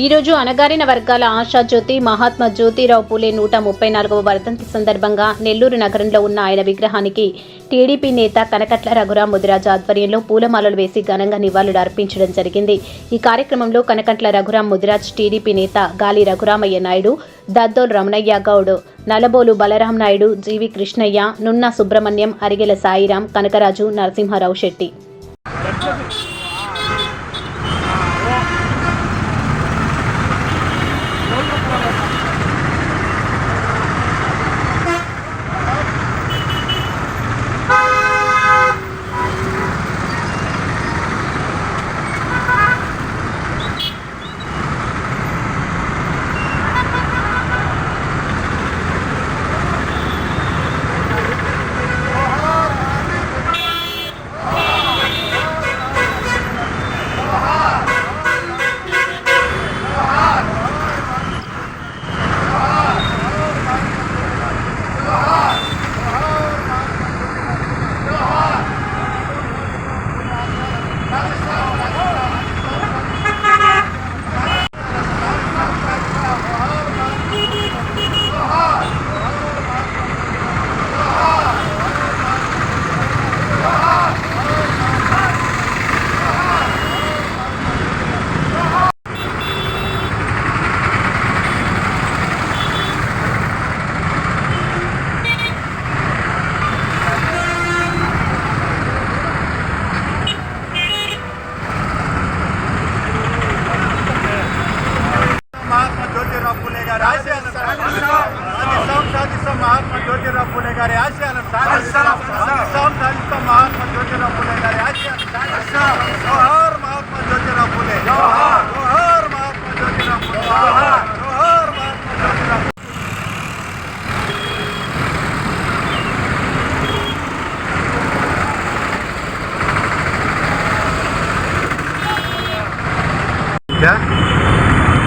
ఈరోజు అణగారిన వర్గాల ఆశాజ్యోతి మహాత్మా జ్యోతిరావు పూలే నూట ముప్పై నాలుగవ వర్ధంతి సందర్భంగా నెల్లూరు నగరంలో ఉన్న ఆయన విగ్రహానికి టీడీపీ నేత కనకట్ల రఘురాం ముదిరాజు ఆధ్వర్యంలో పూలమాలలు వేసి ఘనంగా నివాళులు అర్పించడం జరిగింది. ఈ కార్యక్రమంలో కనకట్ల రఘురాం ముదిరాజ్ టీడీపీ నేత గాలి రఘురామయ్య నాయుడు దద్దోల్ రమణయ్య గౌడ్ నలబోలు బలరాం నాయుడు జీవి కృష్ణయ్య నున్న సుబ్రహ్మణ్యం అరిగెల సాయిరాం కనకరాజు నరసింహారావు శెట్టి.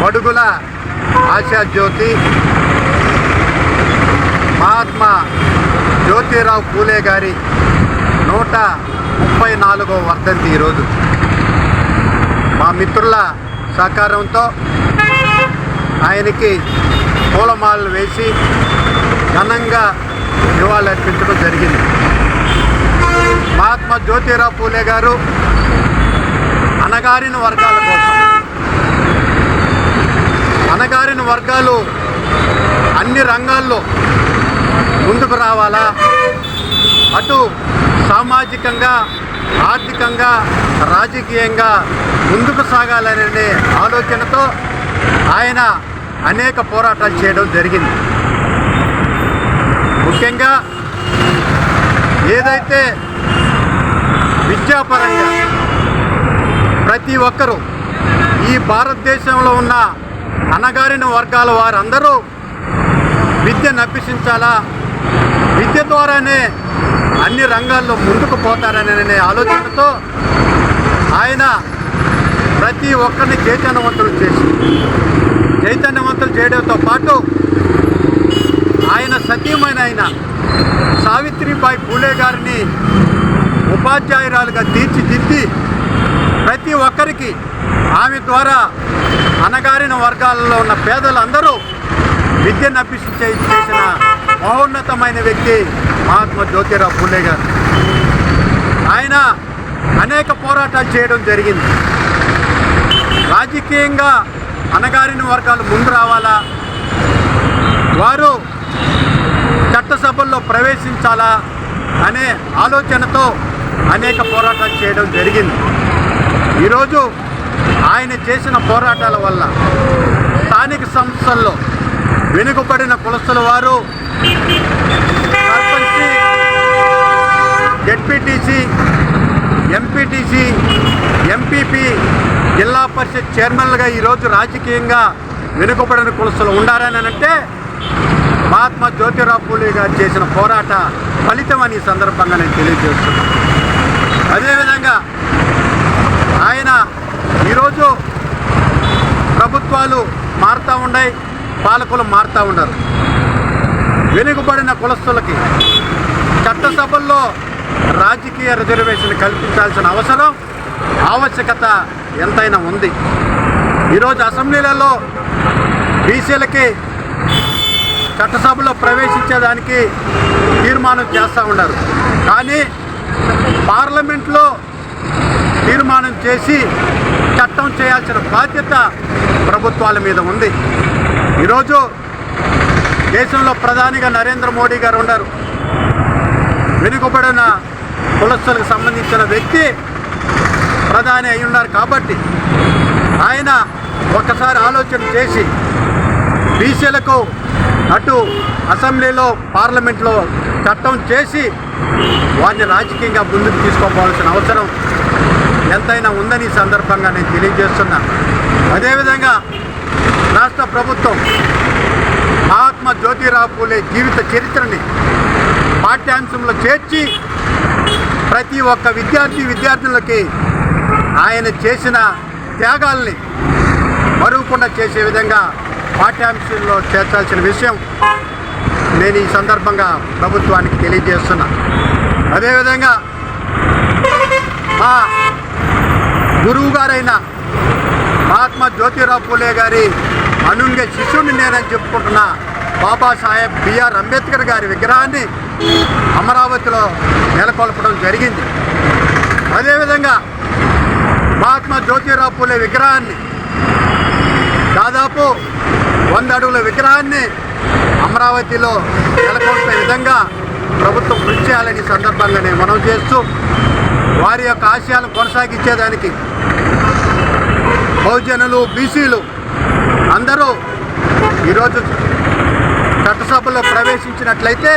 బడుగుల ఆశా జ్యోతి మహాత్మా జ్యోతిరావు పూలే గారి నూట ముప్పై నాలుగో వర్ధంతి ఈరోజు మా మిత్రుల సహకారంతో ఆయనకి పూలమాలలు వేసి ఘనంగా నివాళులర్పించడం జరిగింది. మహాత్మా జ్యోతిరావు పూలే గారు అణగారిన వర్గాల కోసం అణగారిన వర్గాలు అన్ని రంగాల్లో ముందుకు రావాలా? అటు సామాజికంగా ఆర్థికంగా రాజకీయంగా ముందుకు సాగాలనే ఆలోచనతో ఆయన అనేక పోరాటాలు చేయడం జరిగింది. ముఖ్యంగా ఏదైతే విద్యాపరంగా ప్రతి ఒక్కరూ ఈ భారతదేశంలో ఉన్న అణగారిన వర్గాల వారందరూ విద్యను అభ్యసించాలా విద్య ద్వారానే అన్ని రంగాల్లో ముందుకు పోతారనే ఆలోచనతో ఆయన ప్రతి ఒక్కరిని చైతన్యవంతులు చేసి చైతన్యవంతులు చేయడంతో పాటు ఆయన సతీమైన ఆయన సావిత్రిబాయి పూలే గారిని ఉపాధ్యాయురాలుగా తీర్చిదిద్ది ప్రతి ఒక్కరికి ఆమె ద్వారా అణగారిన వర్గాలలో ఉన్న పేదలందరూ విద్యను అభ్యసించే చేసిన మహోన్నతమైన వ్యక్తి మహాత్మా జ్యోతిరావు పూలే గారు. ఆయన అనేక పోరాటాలు చేయడం జరిగింది. రాజకీయంగా అణగారిన వర్గాలు ముందు రావాలా? వారు చట్టసభల్లో ప్రవేశించాలా అనే ఆలోచనతో అనేక పోరాటాలు చేయడం జరిగింది. ఈరోజు ఆయన చేసిన పోరాటాల వల్ల స్థానిక సంస్థల్లో వెనుకబడిన కులస్తుల వారు సర్పంచి జెడ్పీటీసీ ఎంపీటీసీ ఎంపీపీ జిల్లా పరిషత్ చైర్మన్లుగా ఈరోజు రాజకీయంగా వెనుకబడిన కులస్తులు ఉండారని అంటే మహాత్మా జ్యోతిరావు పూలే గారు చేసిన పోరాట ఫలితం అని సందర్భంగా నేను తెలియజేస్తున్నాను. అదేవిధంగా ఆయన రోజు ప్రభుత్వాలు మారుతూ ఉన్నాయి పాలకులు మారుతూ ఉన్నారు వెనుకబడిన కులస్తులకి చట్టసభల్లో రాజకీయ రిజర్వేషన్ కల్పించాల్సిన అవసరం ఆవశ్యకత ఎంతైనా ఉంది. ఈరోజు అసెంబ్లీలలో బీసీలకి చట్టసభలో ప్రవేశించేదానికి తీర్మానం చేస్తూ ఉన్నారు. కానీ పార్లమెంట్లో తీర్మానం చేసి చట్టం చేయాల్సిన బాధ్యత ప్రభుత్వాల మీద ఉంది. ఈరోజు దేశంలో ప్రధానిగా నరేంద్ర మోడీ గారు ఉన్నారు. వెనుకబడిన కులస్తులకు సంబంధించిన వ్యక్తి ప్రధాని అయి ఉన్నారు కాబట్టి ఆయన ఒక్కసారి ఆలోచన చేసి బీసీలకు అటు అసెంబ్లీలో పార్లమెంట్లో చట్టం చేసి వారిని రాజకీయంగా ముందుకు తీసుకోవాల్సిన అవసరం ఎంతైనా ఉందని సందర్భంగా నేను తెలియజేస్తున్నాను. అదేవిధంగా రాష్ట్ర ప్రభుత్వం మహాత్మా జ్యోతిరావు పూలే జీవిత చరిత్రని పాఠ్యాంశంలో చేర్చి ప్రతి ఒక్క విద్యార్థి విద్యార్థులకి ఆయన చేసిన త్యాగాల్ని మరుగుకుండా చేసే విధంగా పాఠ్యాంశంలో చేర్చాల్సిన విషయం నేను ఈ సందర్భంగా ప్రభుత్వానికి తెలియజేస్తున్నా. అదేవిధంగా మా గురువు గారైన మహాత్మా జ్యోతిరావు పూలే గారి అనుంగే శిష్యుడిని నేనని చెప్పుకుంటున్న బాబాసాహెబ్ బిఆర్ అంబేద్కర్ గారి విగ్రహాన్ని అమరావతిలో నెలకొల్పడం జరిగింది. అదేవిధంగా మహాత్మా జ్యోతిరావు పూలే విగ్రహాన్ని దాదాపు వంద అడుగుల విగ్రహాన్ని అమరావతిలో నెలకొల్పే విధంగా ప్రభుత్వం కృషి చేయాలని సందర్భంగా నేను మనం చేస్తూ వారి యొక్క ఆశయాలను కొనసాగించేదానికి బహుజనులు బీసీలు అందరూ ఈరోజు చట్టసభలో ప్రవేశించినట్లయితే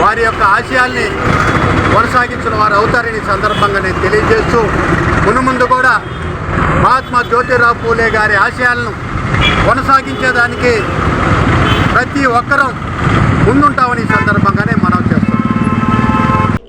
వారి యొక్క ఆశయాల్ని కొనసాగించిన వారు అవుతారని సందర్భంగా నేను తెలియజేస్తూ మునుముందు కూడా మహాత్మా జ్యోతిరావు పూలే గారి ఆశయాలను కొనసాగించేదానికి ప్రతి ఒక్కరూ ముందుంటామని సందర్భంగానే